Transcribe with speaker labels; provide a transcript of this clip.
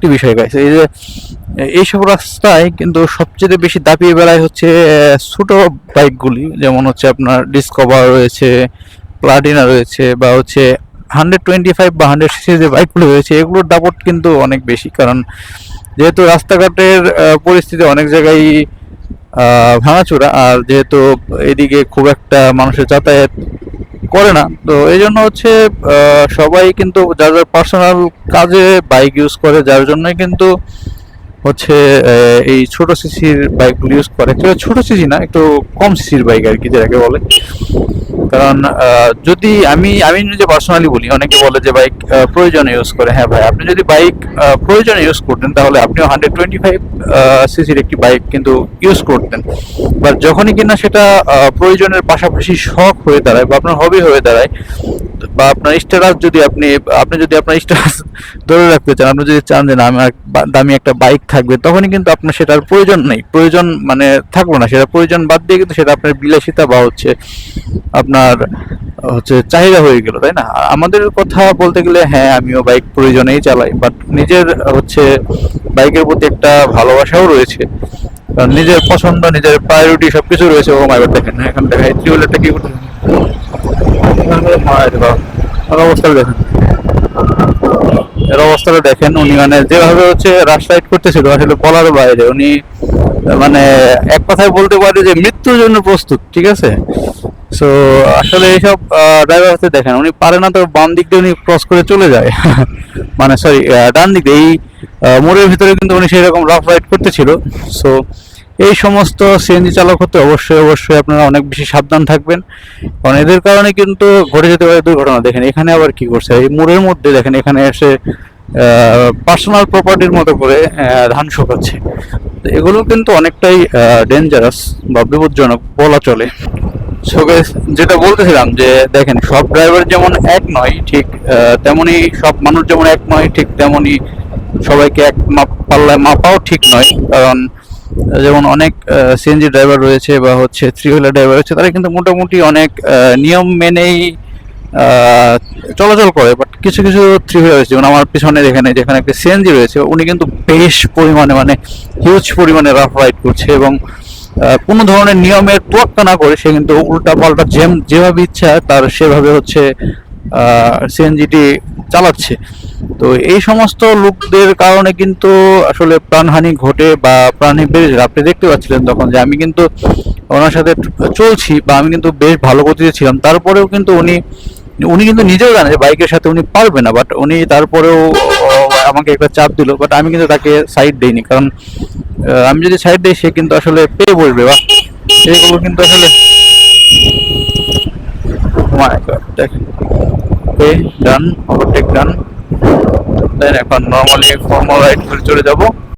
Speaker 1: আরেকটি বিষয় গাইছে এই যে, এইসব রাস্তায় কিন্তু সবচেয়ে বেশি দাপিয়ে বেড়ায় হচ্ছে ছোট বাইকগুলি। যেমন হচ্ছে আপনার ডিসকভার রয়েছে প্লাটিনা রয়েছে, বা হচ্ছে হান্ড্রেড টোয়েন্টি ফাইভ বা হান্ড্রেড সিসি যে বাইকগুলো রয়েছে, এগুলোর দাপট কিন্তু অনেক বেশি। কারণ যেহেতু রাস্তাঘাটের পরিস্থিতি অনেক জায়গায় ভাঙাচোরা, আর যেহেতু এদিকে খুব একটা মানুষের যাতায়াত করে না। তো এই জন্য হচ্ছে সবাই কিন্তু যার যার পার্সোনাল কাজে বাইক ইউজ করে, যার জন্যই কিন্তু হচ্ছে এই ছোট সিসির বাইকগুলো ইউজ করে। Actually ছোট সিসি না, একটু কম সিসির বাইক আর কি, যেটাকে বলে। কারণ যদি আমি আমি নিজে পার্সোনালি বলি, অনেকে বলে যে বাইক প্রয়োজনে ইউজ করে। হ্যাঁ ভাই, আপনি যদি বাইক প্রয়োজনে ইউজ করতেন, তাহলে আপনিও হান্ড্রেড টোয়েন্টি ফাইভ সিসির একটি বাইক কিন্তু ইউজ করতেন। বাট যখনই কিনা সেটা প্রয়োজনের পাশাপাশি শখ হয়ে দাঁড়ায় বা আপনার হবি হয়ে দাঁড়ায় বা আপনার স্ট্যাটাস যদি আপনি আপনি যদি আপনার স্ট্যাটাস ধরে রাখতে চান, আপনি যদি চান যে না, আমার দামি একটা বাইক থাকবে, তখনই কিন্তু আপনার সেটার প্রয়োজন নেই। প্রয়োজন মানে থাকল না সেটা প্রয়োজন বাদ দিয়ে কিন্তু সেটা আপনার বিলাসিতা বা হচ্ছে আপনার, হচ্ছে চাহিদা হয়ে গেল, তাই না? আমাদের কথা বলতে গেলে হ্যাঁ আমিও বাইক প্রয়োজনেই চালাই বাট নিজের, হচ্ছে বাইকের প্রতি একটা ভালোবাসাও রয়েছে। কারণ নিজের পছন্দ, নিজের প্রায়োরিটি সব কিছু রয়েছে ও মাইবার দেখেন, এখন দেখা এই ত্রিউলারটা কি করতে আর অবস্থাটা দেখেন। এর অবস্থাটা দেখেন, উনি মানে যেভাবে হচ্ছে রাস্তা রাইড করতেছিল, আসলে বলার বাইরে। উনি মানে এক কথায় বলতে পারে যে মৃত্যুর জন্য প্রস্তুত, ঠিক আছে? সো আসলে এইসব ড্রাইভার হচ্ছে দেখেন, উনি পারে না তো বাম দিক দিয়ে উনি ক্রস করে চলে যায়। মানে সরি ডান দিক এই মোড়ের ভিতরে কিন্তু উনি সেই রকম রাফ রাইড করতেছিল। সো এই সমস্ত সিএনজি চালক হতে অবশ্যই অবশ্যই আপনারা অনেক বেশি সাবধান থাকবেন। কারণ এদের কারণে কিন্তু ঘটে যেতে পারে দুর্ঘটনা। দেখেন, এখানে আবার কি করছে? এই মোড়ের মধ্যে দেখেন, এখানে এসে পার্সোনাল প্রপার্টির মতো করে ধান শুকাচ্ছে। এগুলো কিন্তু অনেকটাই ডেঞ্জারাস বা বিপজ্জনক বলা চলে। So যেটা বলতেছিলাম যে, দেখেন, সব ড্রাইভার যেমন এক নয়, ঠিক তেমনি সব মানুষ যেমন এক নয়, ঠিক তেমনি সবাইকে এক মাপ পাল্লায় মাপাও ঠিক নয়। কারণ যেমন অনেক সিএনজি ড্রাইভার রয়েছে বা হচ্ছে থ্রি হুইলার ড্রাইভার রয়েছে, তারা কিন্তু মোটামুটি অনেক নিয়ম মেনেই চলাচল করে বাট কিছু কিছু থ্রি হুইলার রয়েছে। যেমন আমার পিছনে এখানে, যেখানে একটা সিএনজি রয়েছে, উনি কিন্তু বেশ পরিমাণে মানে হিউজ পরিমাণে রাফ রাইড করছে এবং কোনো ধরনের নিয়মের তোয়াক্কা না করে সে কিন্তু উল্টা পাল্টা যেম, যেভাবে ইচ্ছা তার সেভাবে হচ্ছে সিএনজিটি চালাচ্ছে। তো এই সমস্ত লোকদের কারণে কিন্তু আসলে প্রাণহানি ঘটে বা প্রাণহানি বেড়ে আপনি দেখতে পাচ্ছিলেন তখন যে আমি কিন্তু ওনার সাথে চলছি বা আমি কিন্তু বেশ ভালো গতিতে ছিলাম। তারপরেও কিন্তু উনি উনি কিন্তু নিজেও জানে যে বাইকের সাথে উনি পারবে না বাট উনি তারপরেও আমাকে একটা চাপ দিল। বাট আমি কিন্তু তাকে সাইড দিইনি। কারণ আমি যদি সাইড দিই সে কিন্তু আসলে পেয়ে বসবে। বা সেগুলো কিন্তু আসলে God, দেখেন। ওকে ডান ওভারটেক ডান দেন এখন নর্মালি ফর্মাল রাইট করে চলে যাব।